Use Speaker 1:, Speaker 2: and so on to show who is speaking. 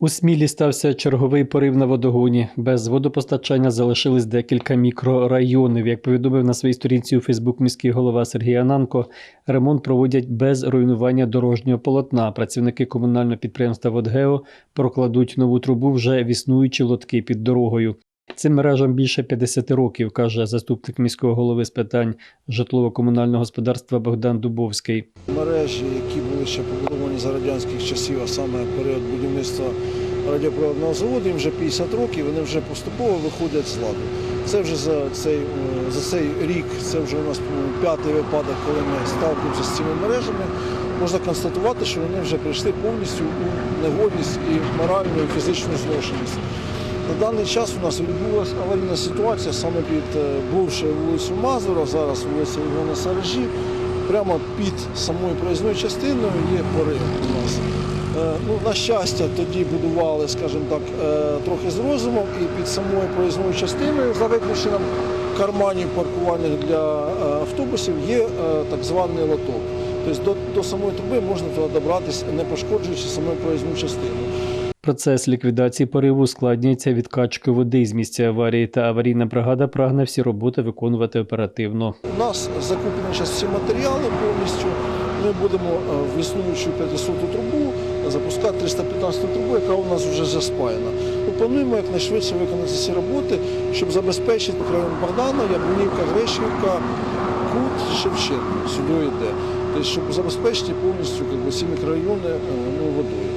Speaker 1: У Смілі стався черговий порив на водогоні. Без водопостачання залишились декілька мікрорайонів. Як повідомив на своїй сторінці у Фейсбук міський голова Сергій Ананко, ремонт проводять без руйнування дорожнього полотна. Працівники комунального підприємства «Водгео» прокладуть нову трубу вже в існуючі лотки під дорогою. Цим мережам більше 50 років, каже заступник міського голови з питань житлово-комунального господарства Богдан Дубовський.
Speaker 2: мережі, які були ще побудовані за радянських часів, а саме період будівництва радіопроводного заводу, їм вже 50 років, вони вже поступово виходять з ладу. Це вже за цей, е, за цей рік, це вже у нас п'ятий випадок, коли ми сталкуємося з цими мережами. Можна констатувати, що вони вже прийшли повністю у негодність і моральну і фізичну зношеність. На даний час у нас відбулася аварійна ситуація саме під е, бувшою вулицю Мазура, зараз вулиця Івана Саражі. Прямо під самою проїзною частиною є порив у нас. Е, Ну, на щастя, тоді будували, скажімо так, е, трохи з розумом, і під самою проїзною частиною, за виключенням карманів паркувальних для автобусів, є так званий лоток. Тобто до, до самої труби можна туди добратися, не пошкоджуючи саму проїзну частину.
Speaker 1: Процес ліквідації пориву ускладнюється відкачкою води з місця аварії, та аварійна бригада прагне всі роботи виконувати оперативно.
Speaker 2: У нас закуплені зараз всі матеріали повністю. Ми будемо е, в існуючу 500 трубу запускати 315 трубу, яка у нас вже заспаяна. Плануємо якнайшвидше виконати ці роботи, щоб забезпечити район Богдана, Яблунівка, Грещівка, Кут, Шевченко. Сюди йде. Тобто, щоб забезпечити повністю ці мікрорайони е, ну, водою.